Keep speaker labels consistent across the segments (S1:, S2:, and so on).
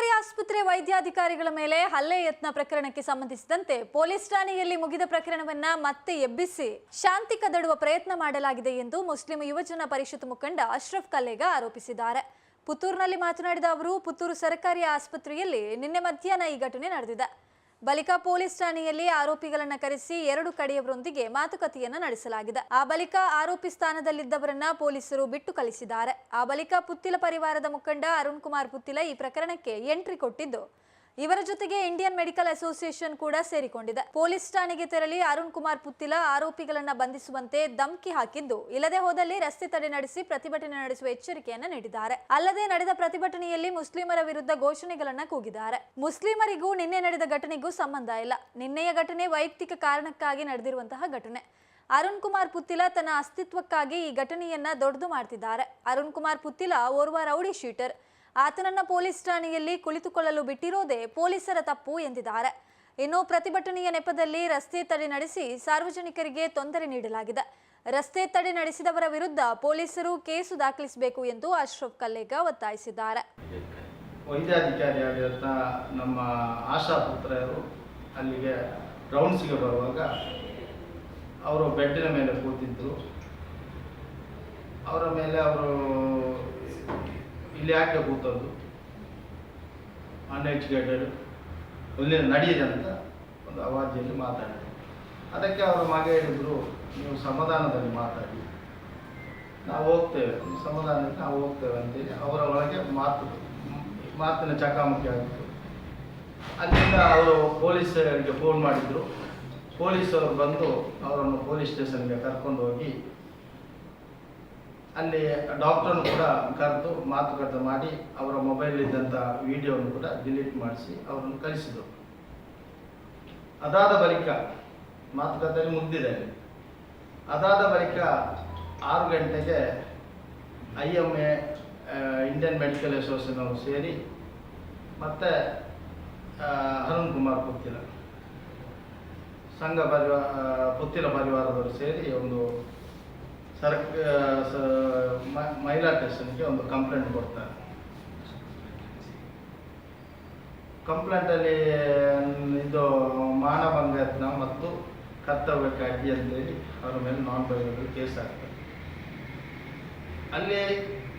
S1: ಸರ್ಕಾರಿ ಆಸ್ಪತ್ರೆ ವೈದ್ಯಾಧಿಕಾರಿಗಳ ಮೇಲೆ ಹಲ್ಲೆ ಯತ್ನ ಪ್ರಕರಣಕ್ಕೆ ಸಂಬಂಧಿಸಿದಂತೆ ಪೊಲೀಸ್ ಠಾಣೆಯಲ್ಲಿ ಮುಗಿದ ಪ್ರಕರಣವನ್ನ ಮತ್ತೆ ಎಬ್ಬಿಸಿ ಶಾಂತಿ ಕದಡುವ ಪ್ರಯತ್ನ ಮಾಡಲಾಗಿದೆ ಎಂದು ಮುಸ್ಲಿಂ ಯುವಜನ ಪರಿಷತ್ ಮುಖಂಡ ಅಶ್ರಫ್ ಕಲ್ಲೇಗ ಆರೋಪಿಸಿದ್ದಾರೆ. ಪುತ್ತೂರಿನಲ್ಲಿ ಮಾತನಾಡಿದ ಅವರು, ಪುತ್ತೂರು ಸರ್ಕಾರಿ ಆಸ್ಪತ್ರೆಯಲ್ಲಿ ನಿನ್ನೆ ಮಧ್ಯಾಹ್ನ ಈ ಘಟನೆ ನಡೆದಿದೆ. ಬಳಿಕ ಪೊಲೀಸ್ ಠಾಣೆಯಲ್ಲಿ ಆರೋಪಿಗಳನ್ನ ಕರೆಸಿ ಎರಡು ಕಡೆಯವರೊಂದಿಗೆ ಮಾತುಕತೆಯನ್ನ ನಡೆಸಲಾಗಿದೆ. ಆ ಬಳಿಕ ಆರೋಪಿ ಸ್ಥಾನದಲ್ಲಿದ್ದವರನ್ನ ಪೊಲೀಸರು ಬಿಟ್ಟು ಕಳಿಸಿದ್ದಾರೆ. ಆ ಬಳಿಕ ಪುತ್ತಿಲ ಪರಿವಾರದ ಮುಖಂಡ ಅರುಣ್ ಕುಮಾರ್ ಪುತ್ತಿಲ ಈ ಪ್ರಕರಣಕ್ಕೆ ಎಂಟ್ರಿ ಕೊಟ್ಟಿದ್ದು ಇವರ ಜೊತೆಗೆ ಇಂಡಿಯನ್ ಮೆಡಿಕಲ್ ಅಸೋಸಿಯೇಷನ್ ಕೂಡ ಸೇರಿಕೊಂಡಿದೆ. ಪೊಲೀಸ್ ಠಾಣೆಗೆ ತೆರಳಿ ಅರುಣ್ ಕುಮಾರ್ ಪುತ್ತಿಲ ಆರೋಪಿಗಳನ್ನ ಬಂಧಿಸುವಂತೆ ಧಮಕಿ ಹಾಕಿದ್ದು, ಇಲ್ಲದೆ ಹೋದಲ್ಲಿ ರಸ್ತೆ ತಡೆ ನಡೆಸಿ ಪ್ರತಿಭಟನೆ ನಡೆಸುವ ಎಚ್ಚರಿಕೆಯನ್ನು ನೀಡಿದ್ದಾರೆ. ಅಲ್ಲದೆ ನಡೆದ ಪ್ರತಿಭಟನೆಯಲ್ಲಿ ಮುಸ್ಲಿಮರ ವಿರುದ್ಧ ಘೋಷಣೆಗಳನ್ನ ಕೂಗಿದ್ದಾರೆ. ಮುಸ್ಲಿಮರಿಗೂ ನಿನ್ನೆ ನಡೆದ ಘಟನೆಗೂ ಸಂಬಂಧ ಇಲ್ಲ. ನಿನ್ನೆಯ ಘಟನೆ ವೈಯಕ್ತಿಕ ಕಾರಣಕ್ಕಾಗಿ ನಡೆದಿರುವಂತಹ ಘಟನೆ. ಅರುಣ್ ಕುಮಾರ್ ಪುತ್ತಿಲ ತನ್ನ ಅಸ್ತಿತ್ವಕ್ಕಾಗಿ ಈ ಘಟನೆಯನ್ನ ದೊಡ್ಡದು ಮಾಡ್ತಿದ್ದಾರೆ. ಅರುಣ್ ಕುಮಾರ್ ಪುತ್ತಿಲ ಓರ್ವ ರೌಡಿ ಶೀಟರ್. ಆತನನ್ನ ಪೊಲೀಸ್ ಠಾಣೆಯಲ್ಲಿ ಕುಳಿತುಕೊಳ್ಳಲು ಬಿಟ್ಟಿರೋದೇ ಪೊಲೀಸರ ತಪ್ಪು ಎಂದಿದ್ದಾರೆ. ಇನ್ನು ಪ್ರತಿಭಟನೆಯ ನೆಪದಲ್ಲಿ ರಸ್ತೆ ತಡೆ ನಡೆಸಿ ಸಾರ್ವಜನಿಕರಿಗೆ ತೊಂದರೆ ನೀಡಲಾಗಿದೆ. ರಸ್ತೆ ತಡೆ ನಡೆಸಿದವರ ವಿರುದ್ಧ ಪೊಲೀಸರು ಕೇಸು ದಾಖಲಿಸಬೇಕು ಎಂದು ಅಶ್ರಫ್ ಕಲ್ಲೇಗ ಒತ್ತಾಯಿಸಿದ್ದಾರೆ.
S2: ನಮ್ಮ ಆಶಾ ಪುತ್ರರು ಅಲ್ಲಿಗೆ ರೌಂಡ್ಸ್ಗೆ ಬರುವಾಗ ಅವರು ಬೆಡ್ಡಿನ ಮೇಲೆ ಕೂತಿದ್ದರು ಅವರ ಮೇಲೆ ಅವರು ಇಲ್ಲಿ ಯಾಕೆ ಕೂತದ್ದು? ಅನ್ಎಜುಕೇಟೆಡ್. ಇಲ್ಲಿ ನಡೆಯಿದೆ ಅಂತ ಒಂದು ಅವಾಜಿಯಲ್ಲಿ ಮಾತಾಡಿದೆ. ಅದಕ್ಕೆ ಅವರ ಮಗ ಹೇಳಿದರು, ನೀವು ಸಮಾಧಾನದಲ್ಲಿ ಮಾತಾಡಿ. ನಾವು ಹೋಗ್ತೇವೆ. ಸಮಾಧಾನಕ್ಕೆ ನಾವು ಹೋಗ್ತೇವೆ ಅಂತೇಳಿ ಅವರ ಒಳಗೆ ಮಾತು, ಮಾತಿನ ಚಕಾಮುಖಿ ಆಗಿತ್ತು. ಅಲ್ಲಿಂದ ಅವರು ಪೊಲೀಸರಿಗೆ ಫೋನ್ ಮಾಡಿದರು. ಪೊಲೀಸರು ಬಂದು ಅವರನ್ನು ಪೊಲೀಸ್ ಸ್ಟೇಷನ್ಗೆ ಕರ್ಕೊಂಡು ಹೋಗಿ ಅಲ್ಲಿ ಡಾಕ್ಟ್ರನ್ನು ಕೂಡ ಕರೆದು ಮಾತುಕತೆ ಮಾಡಿ ಅವರ ಮೊಬೈಲ್ ಇದ್ದಂಥ ವಿಡಿಯೋವನ್ನು ಕೂಡ ಡಿಲೀಟ್ ಮಾಡಿಸಿ ಅವರನ್ನು ಕಳಿಸಿದರು. ಅದಾದ ಬಳಿಕ ಮಾತುಕತೆಯಲ್ಲಿ ಮುಗ್ದಿದೆ. ಅದಾದ ಬಳಿಕ ಆರು ಗಂಟೆಗೆ I M A Indian medical association ಅವರು ಸೇರಿ ಮತ್ತೆ ಅರುಣ್ ಕುಮಾರ್ ಪುತ್ತಿಲ ಸಂಘ ಪರಿವಾರ ಪುತ್ತಿಲ ಪರಿವಾರದವರು ಸೇರಿ ಒಂದು ಸರ್ಕ ಮಹಿಳಾ ಸ್ಟೇಷನ್ಗೆ ಒಂದು ಕಂಪ್ಲೇಂಟ್ ಕೊಡ್ತಾರೆ. ಕಂಪ್ಲೇಂಟಲ್ಲಿ, ಇದು ಮಾನಭಂಗ ಮತ್ತು ಮತ್ತು ಕರ್ತವ್ಯಕ್ಕಾಗಿ ಅಂತೇಳಿ ಅವರ ಮೇಲೆ ನಾನ್ ಬೈಲಬಲ್ ಕೇಸ್ ಆಗ್ತದೆ. ಅಲ್ಲಿ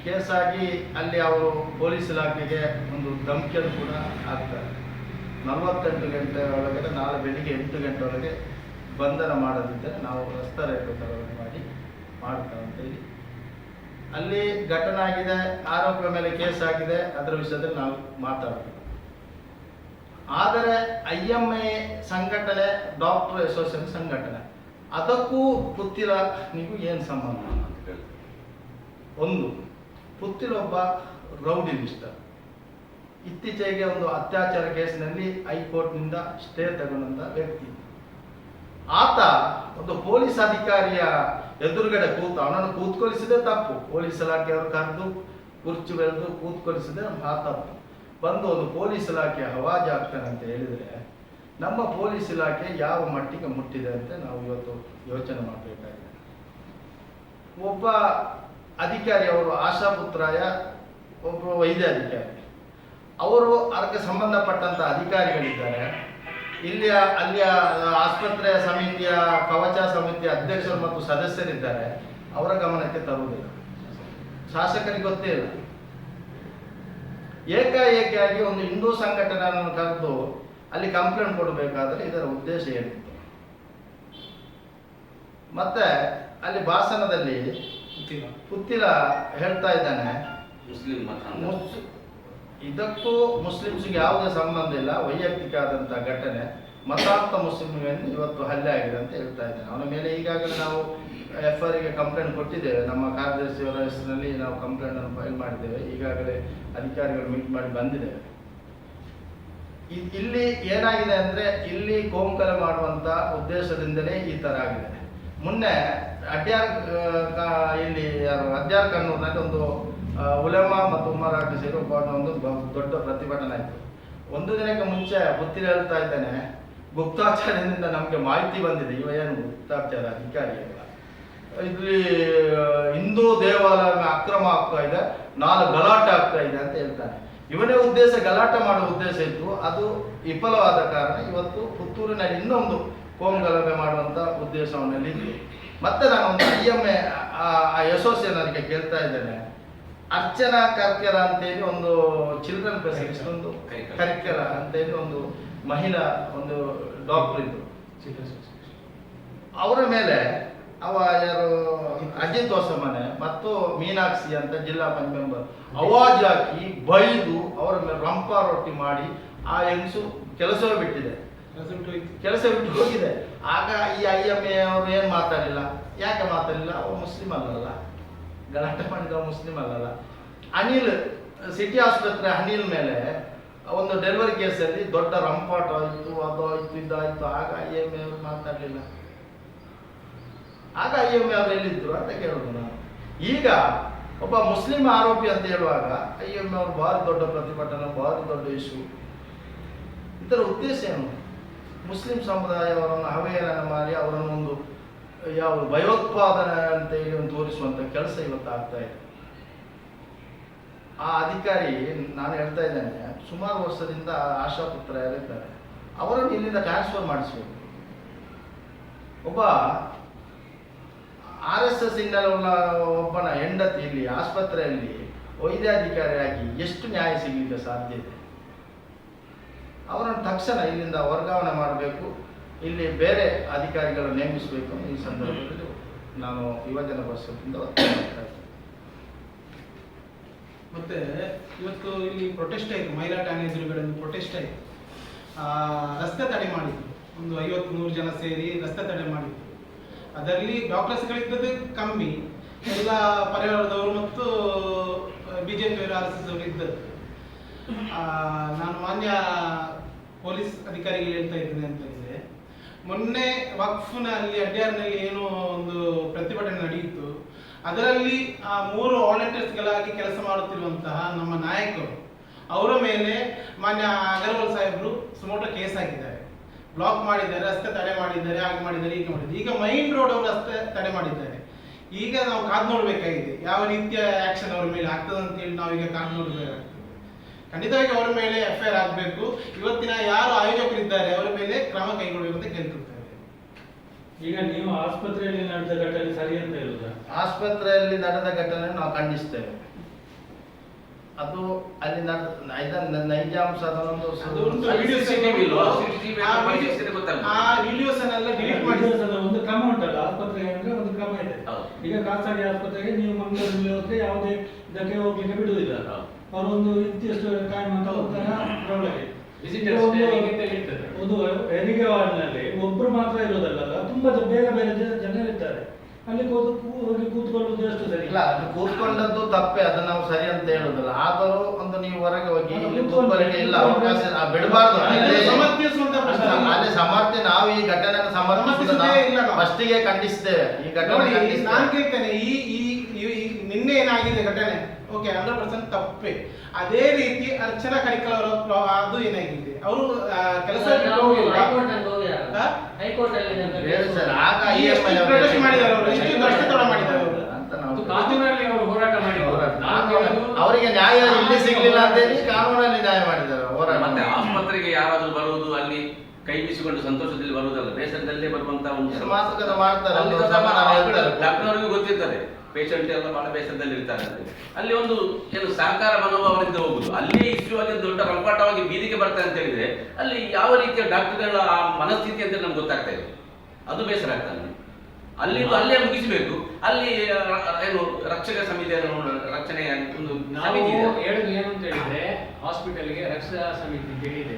S2: ಕೇಸಾಗಿ ಅಲ್ಲಿ ಅವರು ಪೊಲೀಸ್ ಇಲಾಖೆಗೆ ಒಂದು ಧಮಕಿಯನ್ನು ಕೂಡ ಹಾಕ್ತಾರೆ. ನಲವತ್ತೆಂಟು ಗಂಟೆ ಒಳಗಡೆ, ನಾಳೆ ಬೆಳಿಗ್ಗೆ ಎಂಟು ಗಂಟೆ ಒಳಗೆ ಬಂಧನ ಮಾಡದಿದ್ದರೆ ನಾವು ರಸ್ತೆ ರೈತ ತರಬೇತಿ ಮಾಡಿ ಮಾಡ್ತೇವೆ ಅಂತೇಳಿ ಅಲ್ಲಿ ಘಟನೆ ಆಗಿದೆ ಆರೋಪಿಯ ಮೇಲೆ ಕೇಸ್ ಆಗಿದೆ, ಅದರ ವಿಷಯದಲ್ಲಿ ನಾವು ಮಾತಾಡ್ತೀವಿ. ಆದರೆ ಐ ಎಂ ಎ ಸಂಘಟನೆ, ಡಾಕ್ಟರ್ ಅಸೋಸಿಯೇಷನ್ ಸಂಘಟನೆ, ಅದಕ್ಕೂ ಪುತ್ತಿರ ನೀವು ಏನು ಸಂಬಂಧ ಅಂತ ಕೇಳಿ ಒಂದು, ಪುತ್ತಿರ ಒಬ್ಬ ರೌಡಿ ಮಿಸ್ಟರ್ ಇತ್ತೀಚೆಗೆ ಒಂದು ಅತ್ಯಾಚಾರ ಕೇಸಿನಲ್ಲಿ ಹೈಕೋರ್ಟ್ನಿಂದ ಸ್ಟೇ ತಗೊಂಡಂತ ವ್ಯಕ್ತಿ. ಆತ ಒಂದು ಪೊಲೀಸ್ ಅಧಿಕಾರಿಯ ಎದುರುಗಡೆ ಕೂತು ಅವನನ್ನು ಕೂತ್ಕೊಳಿಸಿದೆ ತಪ್ಪು. ಪೊಲೀಸ್ ಇಲಾಖೆಯವರು ಕರೆದು ಕುರ್ಚಿ ಬೆಳೆದು ಕೂತ್ಕೊಳಿಸಿದೆ ಆ ತಪ್ಪು. ಬಂದು ಒಂದು ಪೊಲೀಸ್ ಇಲಾಖೆ ಹವಾಜ್ ಆಗ್ತಾನೆ ಅಂತ ಹೇಳಿದರೆ ನಮ್ಮ ಪೊಲೀಸ್ ಇಲಾಖೆ ಯಾವ ಮಟ್ಟಿಗೆ ಮುಟ್ಟಿದೆ ಅಂತ ನಾವು ಇವತ್ತು ಯೋಚನೆ ಮಾಡಬೇಕಾಗಿದೆ. ಒಬ್ಬ ಅಧಿಕಾರಿ ಅವರು ಆಶಾಪುತ್ರಾಯ, ಒಬ್ಬ ವೈದ್ಯ ಅಧಿಕಾರಿ. ಅವರು ಅದಕ್ಕೆ ಸಂಬಂಧಪಟ್ಟಂತ ಅಧಿಕಾರಿಗಳಿದ್ದಾರೆ. ಇಲ್ಲಿಯ ಅಲ್ಲಿಯ ಆಸ್ಪತ್ರೆಯ ಸಮಿತಿಯ ಕವಚ ಸಮಿತಿಯ ಅಧ್ಯಕ್ಷರು ಮತ್ತು ಸದಸ್ಯರಿದ್ದಾರೆ ಅವರ ಗಮನಕ್ಕೆ ತರುವುದಿಲ್ಲ. ಶಾಸಕರಿಗೆ ಗೊತ್ತೇ ಇಲ್ಲ. ಏಕಾಏಕಿಯಾಗಿ ಒಂದು ಹಿಂದೂ ಸಂಘಟನೆಯನ್ನು ಕರೆದು ಅಲ್ಲಿ ಕಂಪ್ಲೇಂಟ್ ಕೊಡಬೇಕಾದ್ರೆ ಇದರ ಉದ್ದೇಶ ಏನಿತ್ತು ಮತ್ತೆ ಅಲ್ಲಿ ಭಾಷಣದಲ್ಲಿ ಪುತ್ತಿಲ ಹೇಳ್ತಾ ಇದ್ದಾನೆ
S3: ಮುಸ್ಲಿಂ
S2: ಇದಕ್ಕೂ ಮುಸ್ಲಿಮ್ಸ್ಗೆ ಯಾವುದೇ ಸಂಬಂಧ ಇಲ್ಲ ವೈಯಕ್ತಿಕ ಆದಂತಹ ಘಟನೆ. ಮತಾಂತ ಮುಸ್ಲಿಮ್ ಇವತ್ತು ಹಲ್ಲೆ ಆಗಿದೆ ಅಂತ ಹೇಳ್ತಾ ಇದ್ದಾನೆ ಅವನ ಮೇಲೆ ಈಗಾಗಲೇ ನಾವು ಎಫ್ ಆರ್ಗೆ ಕಂಪ್ಲೇಂಟ್ ಕೊಟ್ಟಿದ್ದೇವೆ. ನಮ್ಮ ಕಾರ್ಯದರ್ಶಿಯವರ ಹೆಸರಿನಲ್ಲಿ ನಾವು ಕಂಪ್ಲೇಂಟ್ ಅನ್ನು ಫೈಲ್ ಮಾಡಿದ್ದೇವೆ. ಈಗಾಗಲೇ ಅಧಿಕಾರಿಗಳು ಮೀಟ್ ಮಾಡಿ ಬಂದಿದ್ದೇವೆ. ಇಲ್ಲಿ ಏನಾಗಿದೆ ಅಂದ್ರೆ, ಇಲ್ಲಿ ಕೋಂಕಲೆ ಮಾಡುವಂತ ಉದ್ದೇಶದಿಂದಲೇ ಈ ತರ ಆಗಿದೆ. ಮೊನ್ನೆ ಅಡ್ಯಾರ್ ಇಲ್ಲಿ ಯಾರು, ಅಡ್ಯಾರ್ ಕಣ್ಣೂರ್ನಲ್ಲಿ ಒಂದು ಉಲೆಮಾ ಮತ್ತು ಉಮರಾಟಿ ಸೇರಿ ಒಬ್ಬ ಒಂದು ದೊಡ್ಡ ಪ್ರತಿಭಟನೆ ಆಯಿತು. ಒಂದು ದಿನಕ್ಕೆ ಮುಂಚೆ ಗೊತ್ತಿಲ್ಲ ಹೇಳ್ತಾ ಇದ್ದೇನೆ ಗುಪ್ತಾಚಾರ್ಯದಿಂದ ನಮಗೆ ಮಾಹಿತಿ ಬಂದಿದೆ. ಇವ ಏನು ಗುಪ್ತಾಚಾರ ಅಧಿಕಾರಿ ಅಲ್ಲ. ಇಲ್ಲಿ ಹಿಂದೂ ದೇವಾಲಯ ಅಕ್ರಮ ಆಗ್ತಾ ಇದೆ, ನಾಲ್ಕು ಗಲಾಟೆ ಆಗ್ತಾ ಇದೆ ಅಂತ ಹೇಳ್ತಾನೆ. ಇವನೇ ಉದ್ದೇಶ, ಗಲಾಟೆ ಮಾಡುವ ಉದ್ದೇಶ ಇತ್ತು. ಅದು ವಿಫಲವಾದ ಕಾರಣ ಇವತ್ತು ಪುತ್ತೂರಿನಲ್ಲಿ ಇನ್ನೊಂದು ಕೋಮ್ ಗಲಭೆ ಮಾಡುವಂತ ಉದ್ದೇಶವನ್ನಲ್ಲಿ ಮತ್ತೆ ನಾನು ಒಂದು ಐ ಎಂ ಎ ಅದಕ್ಕೆ ಕೇಳ್ತಾ ಇದ್ದೇನೆ. ಅರ್ಚನಾ ಕರ್ಕರ ಅಂತೇಳಿ ಒಂದು ಚಿಲ್ಡ್ರನ್ ಫೆಸಿಲಿಟಿ ಒಂದು
S3: ಕರ್ಕರ.
S2: ಅಂತ ಅಂತೇಳಿ ಒಂದು ಮಹಿಳಾ ಒಂದು ಡಾಕ್ಟರ್ ಇದ್ರು. ಅವರ ಮೇಲೆ ಅವ ಯಾರು ಅಜಿತ್ ಹೊಸಮನೆ ಮತ್ತು ಮೀನಾಕ್ಷಿ ಅಂತ ಜಿಲ್ಲಾ ಪಂಚಾಯತ್ ಮೆಂಬರ್ ಅವಾಜ್ ಹಾಕಿ ಬೈದು ಅವರ ಮೇಲೆ ರಂಪ ರೊಟ್ಟಿ ಮಾಡಿ ಆ ಹೆಂಗಸು ಕೆಲಸವೇ ಬಿಟ್ಟಿದೆ. ಕೆಲಸ ಬಿಟ್ಟು ಹೋಗಿದೆ. ಆಗ ಈ ಐ ಎಂ ಎ ಅವರು ಏನು ಮಾತಾಡಲಿಲ್ಲ ಯಾಕೆ ಮಾತಾಡಲಿಲ್ಲ ಅವ ಮುಸ್ಲಿಂ ಅಲ್ಲಲ್ಲ ಗಲಾಟೆ ಮಾಡಿದ ಮುಸ್ಲಿಂ ಅಲ್ಲಲ್ಲ. ಅನಿಲ್ ಸಿಟಿ ಆಸ್ಪತ್ರೆ ಅನಿಲ್ ಮೇಲೆ ಒಂದು ಡೆಲಿವರಿ ಕೇಸಲ್ಲಿ ದೊಡ್ಡ ರಂಪಾಟ ಆಯಿತು, ಅದು ಆಯ್ತು ಇದಾಯ್ತು ಆಗ ಐ ಎಂ ಎ ಅವರು ಮಾತಾಡಲಿಲ್ಲ. ಆಗ ಐ ಎಂ ಎ ಅವರು ಎಲ್ಲಿದ್ರು ಅಂತ ಕೇಳೋದು ನಾನು. ಈಗ ಒಬ್ಬ ಮುಸ್ಲಿಂ ಆರೋಪಿ ಅಂತ ಹೇಳುವಾಗ ಐ ಎಂ ಅವರು ಭಾರಿ ದೊಡ್ಡ ಪ್ರತಿಭಟನೆ, ಭಾರಿ ದೊಡ್ಡ ಇಶ್ಯೂ ಇದರ ಉದ್ದೇಶ ಏನು? ಮುಸ್ಲಿಂ ಸಮುದಾಯವರನ್ನು ಅವಹೇಳನ ಮಾಡಿ ಅವರನ್ನು ಒಂದು ಯಾವ ಭಯೋತ್ಪಾದನೆ ಅಂತ ಹೇಳಿ ಒಂದು ತೋರಿಸುವಂತ ಕೆಲಸ ಇವತ್ತು ಆಗ್ತಾ ಇದೆ. ಆ ಅಧಿಕಾರಿ ನಾನು ಹೇಳ್ತಾ ಇದ್ದೇನೆ, ಸುಮಾರು ವರ್ಷದಿಂದ ಆಶಾಪುತ್ರ ಯಾರಿದ್ದಾರೆ ಅವರನ್ನು ಇಲ್ಲಿಂದ ಟ್ರಾನ್ಸ್ಫರ್ ಮಾಡಿಸ್ಬೇಕು. ಒಬ್ಬ ಆರ್ ಎಸ್ ಎಸ್ ಇಂದ ಒಬ್ಬನ ಹೆಂಡತಿ ಇಲ್ಲಿ ಆಸ್ಪತ್ರೆಯಲ್ಲಿ ವೈದ್ಯಾಧಿಕಾರಿಯಾಗಿ ಎಷ್ಟು ನ್ಯಾಯ ಸಿಗಲಿಕ್ಕೆ ಸಾಧ್ಯ ಇದೆ? ಅವರನ್ನು ತಕ್ಷಣ ಇಲ್ಲಿಂದ ವರ್ಗಾವಣೆ ಮಾಡಬೇಕು. ಇಲ್ಲಿ ಬೇರೆ ಅಧಿಕಾರಿಗಳನ್ನು ನೇಮಿಸಬೇಕು ಈ ಸಂದರ್ಭದಲ್ಲಿ ನಾನು ಯುವಜನ ಮಾಡ್ತಾ
S4: ಮತ್ತೆ ಇವತ್ತು ಇಲ್ಲಿ ಪ್ರೊಟೆಸ್ಟ್ ಆಯಿತು. ಮಹಿಳಾ ಠಾಣೆ ಎದುರುಗಡೆ ಪ್ರೊಟೆಸ್ಟ್ ಆಯಿತು. ರಸ್ತೆ ತಡೆ ಮಾಡಿದ್ರು. ಒಂದು ಐವತ್ತು ನೂರು ಜನ ಸೇರಿ ರಸ್ತೆ ತಡೆ ಮಾಡಿದ್ರು. ಅದರಲ್ಲಿ ಡಾಕ್ಟರ್ಸ್ಗಳಿದ್ದದ್ದು ಕಮ್ಮಿ. ಎಲ್ಲ ಪರಿವಾರದವರು ಮತ್ತು B J P R S S ಅವರು ಇದ್ದದ್ದು. ನಾನು ಮಾನ್ಯ ಪೊಲೀಸ್ ಅಧಿಕಾರಿಗಳು ಹೇಳ್ತಾ ಇದ್ದೇನೆ ಅಂತ. ಹೇಳಿದ್ರೆ ವಕ್ಫ್ನ ಅಲ್ಲಿ ಅಡ್ಯಾರ್ನಲ್ಲಿ ಏನೋ ಒಂದು ಪ್ರತಿಭಟನೆ ನಡೆಯಿತು. ಅದರಲ್ಲಿ, ಆ ಮೂರು ವಾಲಂಟಿಯರ್ಸ್ಗಳಾಗಿ ಕೆಲಸ ಮಾಡುತ್ತಿರುವಂತಹ ನಮ್ಮ ನಾಯಕರು, ಅವರ ಮೇಲೆ ಮಾನ್ಯ ಅಗರ್ವಾಲ್ ಸಾಹೇಬರು ಸುಮೋಟ ಕೇಸ್ ಹಾಕಿದ್ದಾರೆ. ಬ್ಲಾಕ್ ಮಾಡಿದ್ದಾರೆ, ರಸ್ತೆ ತಡೆ ಮಾಡಿದ್ದಾರೆ, ಹಾಗೆ ಮಾಡಿದ್ದಾರೆ ಈಗ ಮಾಡಿದ್ದಾರೆ. ಈಗ ಮೈನ್ ರೋಡ್ ಅವರು ರಸ್ತೆ ತಡೆ ಮಾಡಿದ್ದಾರೆ. ಈಗ ನಾವು ಕಾದು ನೋಡಬೇಕಾಗಿದೆ, ಯಾವ ರೀತಿಯ ಆಕ್ಷನ್ ಅವರ ಮೇಲೆ ಆಗ್ತದೆ ಅಂತೇಳಿ ನಾವು ಈಗ ಕಾದು ನೋಡಬೇಕಾಗ್ತದೆ. ಖಂಡಿತವಾಗಿ ಅವರ ಮೇಲೆ ಎಫ್ ಐ ಆರ್ ಆಗಬೇಕು. ಇವತ್ತಿನ ಯಾರು ಆಯೋಜಕರಿದ್ದಾರೆ ಅವರ ಮೇಲೆ ಕ್ರಮ ಕೈಗೊಳ್ಳಬೇಕು ಅಂತ ಕೇಳ್ತಿರ್ತೇವೆ
S5: ಈಗ ನೀವು ಆಸ್ಪತ್ರೆಯಲ್ಲಿ ನಡೆದ ಘಟನೆ ಸರಿ ಅಂತ ಹೇಳುದ?
S2: ಆಸ್ಪತ್ರೆಯಲ್ಲಿ ನಡೆದ ಘಟನೆ ನಾವು ಖಂಡಿಸ್ತೇವೆ. ಅದು ಅಲ್ಲಿ ನಡೆದ ಇದನ್ನ ನೈಜಾಂಶ ಅದೊಂದು
S4: ಅದು ಒಂದು
S5: ಕ್ರಮ ಉಂಟಲ್ಲ ಆಸ್ಪತ್ರೆಗೆ ಅಂದ್ರೆ ಒಂದು ಕ್ರಮ ಇದೆ. ಈಗ ಖಾಸಗಿ ಆಸ್ಪತ್ರೆಗೆ ನೀವು ಮಂಗಳೂರಲ್ಲಿ ಹೋದ್ರೆ ಯಾವುದೇ ಇದಕ್ಕೆ ಹೋಗ್ಲಿಕ್ಕೆ ಬಿಡುವುದಿಲ್ಲ. ಅವರೊಂದು ಇಂತಿಷ್ಟು ಟೈಮ್ ಅಂತ ಹೋಗ್ತಾರೆ ಒಂದು- ಹೆರಿಗೆ ವಾರ್ಡ್ನಲ್ಲಿ ಒಬ್ರು ಮಾತ್ರ ಇರೋದಲ್ಲ ತುಂಬಾ ಬೇಗ ಬೇರೆ ಬೇರೆ ಜನರಿದ್ದಾರೆ ಅಲ್ಲಿ ಕೂತು ಕೂ- ಹೋಗಿ ಕೂತ್ಕೊಳ್ಳೋದು ಎಷ್ಟು ಸರಿ
S2: ಇಲ್ಲ ಅದು ಕೂತ್ಕೊಂಡದ್ದು ತಪ್ಪೇ ಅದು ನಾವು ಸರಿ ಅಂತ ಹೇಳೋದಲ್ಲ ಆದರೂ ಒಂದು ನೀವು ಹೊರಗೆ ಹೋಗಿ
S5: ಅದು
S2: ಇಲ್ಲಿ ಕೂತ್ಕೊಳ್ಳಿಕ್ಕೆ ಇಲ್ಲ ಅವಕಾಶ ಬಿಡಬಾರ್ದು.
S4: ಅದನ್ನ
S2: ಅಲ್ಲ, ಸಮರ್ಥನೆ ನಾವು ಈ
S4: ಘಟನೆ ನಾವು.
S2: ಫಸ್ಟಿಗೆ ಖಂಡಿಸ್ತೇವೆ ಈ ಘಟನೆ
S4: ನಾನು ಕೇಳ್ತೇನೆ ಈ ಈ ಈ ಏನಾಗಿದೆ ಘಟನೆ? ಓಕೆ ಹಂಡ್ರೆಡ್ ಪರ್ಸೆಂಟ್ ತಪ್ಪೇ. ಅದೇ ರೀತಿ ಅರ್ಚನಾ ಕರಿಕಲ್ ಅವರ ಅದು ಏನಾಗಿದೆ? ಅವರು ಕೆಲಸ
S2: ಅವರಿಗೆ ನ್ಯಾಯ ಇಲ್ಲಿ ಸಿಗ್ಲಿಲ್ಲ ಅಂತ ಹೇಳಿ ಕಾನೂನಲ್ಲಿ ನ್ಯಾಯ ಮಾಡಿದ್ದಾರೆ ಹೋರಾಟ
S3: ಮತ್ತೆ ಆಸ್ಪತ್ರೆಗೆ ಯಾರಾದ್ರೂ ಬರುವುದು ಅಲ್ಲಿ ಕೈ ಬೀಸಿಕೊಂಡು ಸಂತೋಷದಲ್ಲಿ ಬರುವುದಲ್ಲ ಬೇಸರದಲ್ಲೇ ಬರುವಂತ ಒಂದು
S2: ಮಾತುಕತೆ ಮಾಡ್ತಾರೆ, ಸಮಾಧಾನ
S3: ಗೊತ್ತಿರ್ತದೆ. ಪೇಷಂಟ್ ಎಲ್ಲ ಬಹಳ ಬೇಸರದಲ್ಲಿ ಇರ್ತಾರೆ ಅಲ್ಲಿ ಒಂದು ಏನು ಸಹಕಾರ ಮನೋಭಾವದಿಂದ ಹೋಗುದು. ಅಲ್ಲೇ ಇಶ್ಯೂ ಆಗಿ ದೊಡ್ಡ ರಂಪಾಟವಾಗಿ ಬೀದಿಗೆ ಬರ್ತಾರೆ ಅಂತ ಹೇಳಿದ್ರೆ ಅಲ್ಲಿ ಯಾವ ರೀತಿಯ ಡಾಕ್ಟರ್ಗಳ ಆ ಮನಸ್ಥಿತಿ ಅಂತ ನಮ್ಗೆ ಗೊತ್ತಾಗ್ತಾ ಇದೆ. ಅದು ಬೇಸರ ಆಗ್ತದೆ. ಅಲ್ಲಿ ಅಲ್ಲೇ ಮುಗಿಸಬೇಕು. ಅಲ್ಲಿ ಏನು ರಕ್ಷಕ ಸಮಿತಿ ರಕ್ಷಣೆ ಒಂದು
S6: ನಾವು ಹೇಳುದು ಏನು ಅಂತ ಹೇಳಿದ್ರೆ ಹಾಸ್ಪಿಟಲ್ಗೆ ರಕ್ಷಾ ಸಮಿತಿ ಅಂತ ಹೇಳಿದೆ.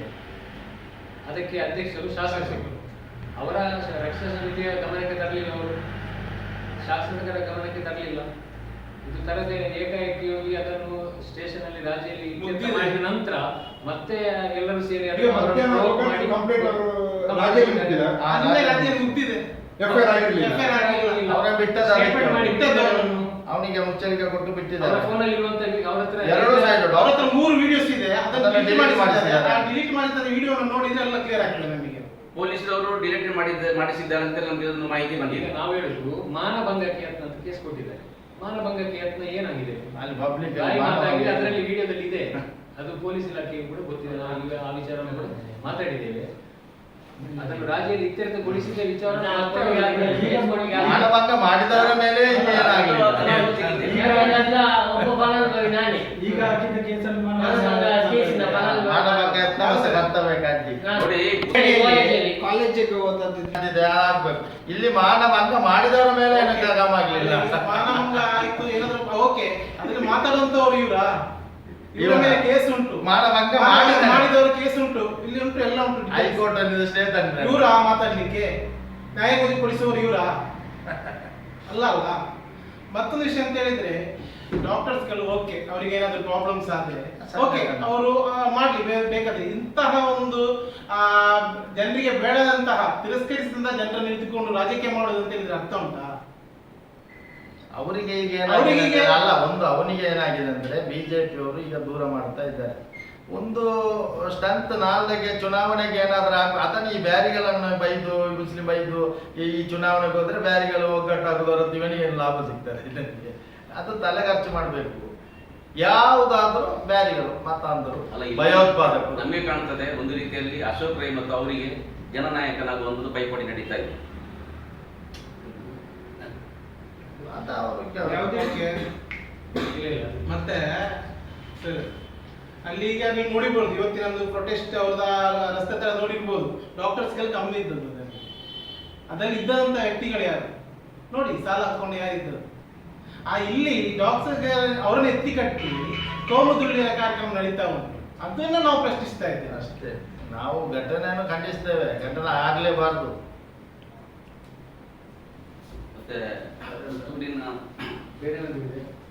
S6: ಅದಕ್ಕೆ ಅಧ್ಯಕ್ಷರು ಶಾಸಕರು. ಅವರ ರಕ್ಷಣಾ ರಕ್ಷಾ ಸಮಿತಿಯ ಗಮನಕ್ಕೆ ತರಲಿಲ್ಲ ಅವರು. ಶಾಸಕರ ಗಮನಕ್ಕೆ ತರಲಿಲ್ಲ. ಇದು ತರದೆ ಏಕಾಏಕಿ ಹೋಗಿ ಅದನ್ನು ಸ್ಟೇಷನ್ ಅಲ್ಲಿ ರಾಜ್ಯದಲ್ಲಿ ಇತ್ಯರ್ಥ ಮಾಡಿದ ನಂತರ ಮತ್ತೆ ಎಲ್ಲರೂ ಸೇರಿ ಅದನ್ನು provoke ಮಾಡಿ-
S7: ರಾಜ್ಯದಲ್ಲಿ FIR ಆಗಿರ್ಲಿಲ್ಲ.
S6: Statement
S2: ಅವನಿಗೆ ಮುಚ್ಚರಿಕೆ ಕೊಟ್ಟು
S6: ಅವರ
S2: ಬಿಟ್ಟಿದ್ದಾರೆ
S6: ಫೋನಲ್ಲಿ ಇರುವಂತ ಅವ್ರ ಹತ್ರ
S2: ಎರಡು ಸೈಡ್
S4: ಅವ್ರ ಹತ್ರ ಮೂರು ವಿಡಿಯೋಸ್ ಇದೆ. ಅದನ್ನು
S2: ಅದನ್ನ
S4: ಡಿಲೀಟ್
S2: delete
S4: ಮಾಡಿಸಿದ್ದಾರೆ.
S2: ಮಾಡಿಸಿದ್ದಾರೆ.
S4: ಡಿಲೀಟ್ ಮಾಡಿದ ವಿಡಿಯೋನ ನೋಡಿದ್ರೆ ಎಲ್ಲ ಕ್ಲಿಯರ್ ಆಗ್ತದೆ.
S3: ಪೊಲೀಸರವರು ಡಿಲೆಕ್ಟ್ ಮಾಡಿದ ಮಾಡಿಸಿದ್ದಾರೆ ಅಂತ ನಮಗೆ ಒಂದು ಮಾಹಿತಿ ಬಂದಿದೆ.
S6: ನಾವು ಹೇಳಿದ್ರು ಮಾನಭಂಗಕ್ಕೆ ಯತ್ನ ಅಂತ ಕೇಸ್ ಕೊಟ್ಟಿದ್ದಾರೆ. ಮಾನಭಂಗಕ್ಕೆ ಯತ್ನ ಏನಾಗಿದೆ?
S2: ಅಲ್ಲಿ ಪಬ್ಲಿಕ್
S6: ಅದರಲ್ಲಿ ವಿಡಿಯೋದಲ್ಲಿ ಇದೆ. ಅದು ಪೊಲೀಸ್ ಇಲಾಖೆಗೆ ಕೂಡ ಗೊತ್ತಿದೆ. ನಾವು ಈಗ ಆ ವಿಚಾರವನ್ನು ಕೂಡ ಮಾತಾಡಿದ್ದೇವೆ. ಅದನ್ನು ರಾಜ್ಯದಲ್ಲಿ ಇತ್ಯರ್ಥಗೊಳಿಸಿದ ವಿಚಾರ.
S2: ಮಾನಭಂಗ ಮಾಡಿದವರ ಮೇಲೆ
S7: ಒಬ್ಬ ಫಲಾನುಭವಿ ನಾನೇ
S5: ಈಗ ಹಾಕಿದ ಕೇಸಲ್ಲಿ
S7: ನನ್ನ ಕೇಸಿನ ಫಲಾನುಭವಿ
S2: ಮಾನಭಂಗ ಯತ್ನ ಕರ್ತವ್ಯಕ್ಕಾಗಿ
S3: ನೋಡಿ
S8: ಕಾಲೇಜಿಗೆ ಹೋದದ್ದು
S2: ಇದೆ, ಆಗ್ಬೇಕು. ಇಲ್ಲಿ ಮಾನಭಂಗ ಮಾಡಿದವರ ಮೇಲೆ ಏನಕ್ಕೆ ಕ್ರಮ ಆಗ್ಲಿಲ್ಲ?
S4: ಮಾನಭಂಗ ಆಯ್ತು ಏನಾದ್ರು ಓಕೆ ಅದ್ರಲ್ಲಿ ಮಾತಾಡುವಂತವ್ರು ಇವರ? ಇವರ. ಮೇಲೆ ಕೇಸ್ ಉಂಟು.
S2: ಮಾನಭಂಗ
S4: ಮಾಡಿದವರು ಕೇಸ್ ಉಂಟು. ಇಲ್ಲಿ ಉಂಟು ಎಲ್ಲ ಉಂಟು.
S2: ಹೈಕೋರ್ಟ್ ಅಲ್ಲಿ ಸ್ಟೇ ತಂದ್ರೆ.
S4: ಇವರ ಮಾತಾಡ್ಲಿಕ್ಕೆ? ನ್ಯಾಯ ಒದಗಿಸಿಕೊಡಿಸುವವರು ಇವರ? ಅಲ್ಲ ಅಲ್ಲ. ಮತ್ತೊಂದು ವಿಷಯ ಅಂತ ಹೇಳಿದ್ರೆ ಡಾಕ್ಟರ್ಸ್ಗಳು ಓಕೆ ಅವರಿಗೆ ಏನಾದ್ರು ಪ್ರಾಬ್ಲಮ್ಸ್ ಆದ್ರೆ ಓಕೆ ಅವರು ಮಾಡ್ಲಿ ಬೇಕಾದ್ರೆ. ಇಂತಹ ಒಂದು ಆ ಜನರಿಗೆ ಬೇಡದಂತಹ ತಿರಸ್ಕರಿಸಿದಂತಹ ಜನರ ನಿಂತುಕೊಂಡು ರಾಜಕೀಯ ಮಾಡೋದು ಅಂತ ಹೇಳಿದ್ರೆ ಅರ್ಥ ಉಂಟಾ?
S2: ಅವರಿಗೆ ಈಗ
S4: ಅವ್ರಿಗೆ
S2: ಏನಾಗಿದೆ ಅಲ್ಲ ಒಂದು ಅವನಿಗೆ ಏನಾಗಿದೆ ಅಂದ್ರೆ ಬಿಜೆಪಿ ಅವರು ಈಗ ದೂರ ಮಾಡ್ತಾ ಇದ್ದಾರೆ. ಒಂದು ಸ್ಟಂತ್ ನಾಲ್ಗೆ ಚುನಾವಣೆಗೆ ಏನಾದ್ರೂ ಅದನ್ನ ಈ ಬ್ಯಾರಿಗಳನ್ನು ಬೈದು ಈ ಮುಸ್ಲಿಂ ಬೈದು ಈ ಚುನಾವಣೆಗೆ ಹೋದ್ರೆ ಬ್ಯಾರಿಗಳು ಒಗ್ಗಟ್ಟಾಗುದು ಹೊರತು ಇವನಿಗೆ ಲಾಭ ಸಿಗ್ತಾರೆ ಇದಕ್ಕೆ. ಅದು ತಲೆ ಖರ್ಚು ಮಾಡಬೇಕು. ಯಾವುದಾದ್ರೂ ಬ್ಯಾರಿಗಳು ಮತಾಂಧರು ಭಯೋತ್ಪಾದಕರು.
S3: ನಮಗೆ ಕಾಣ್ತದೆ ಒಂದು ರೀತಿಯಲ್ಲಿ ಅಶೋಕ್ ರೈ ಮತ್ತು ಅವರಿಗೆ ಜನನಾಯಕನಾಗುವ ಒಂದು ಪೈಪೋಟಿ ನಡೀತಾ ಇದೆ.
S4: ಮತ್ತೆ ಸರಿ. ಅಲ್ಲಿ ಈಗ ನೀವು ನೋಡಿರ್ಬೋದು ಇವತ್ತಿನ ಒಂದು ಪ್ರೊಟೆಸ್ಟ್ ಅವ್ರದ ರಸ್ತೆ ತರ ನೋಡಿರ್ಬೋದು ಡಾಕ್ಟರ್ಸ್ಗೆಲ್ಲ ಕಮ್ಮಿ ಇದ್ದದ್ದು ಅದ್ರಲ್ಲಿ. ಅದರಲ್ಲಿ ಇದ್ದಂತ ವ್ಯಕ್ತಿಗಳು ಯಾರು? ನೋಡಿ ಸಾಲ ಹಾಕೊಂಡು ಯಾರಿದ್ದರು? ಆ ಇಲ್ಲಿ ಡಾಕ್ಟರ್ ಅವರನ್ನ ಎತ್ತಿ ಕಟ್ಟಿ ಕೋಮುದುಳ್ಳಿನ ಕಾರ್ಯಕ್ರಮ ನಡೀತಾ ಉಂಟು. ಅದನ್ನ ನಾವು ಪ್ರಶ್ನಿಸ್ತಾ ಇದ್ದೇವೆ.
S2: ಅಷ್ಟೇ. ನಾವು ಘಟನೆಯನ್ನು ಖಂಡಿಸ್ತೇವೆ. ಘಟನೆ ಆಗ್ಲೇಬಾರ್ದು.
S3: ಮತ್ತೆ ಸೂರಿನ
S6: ಬೇರೆ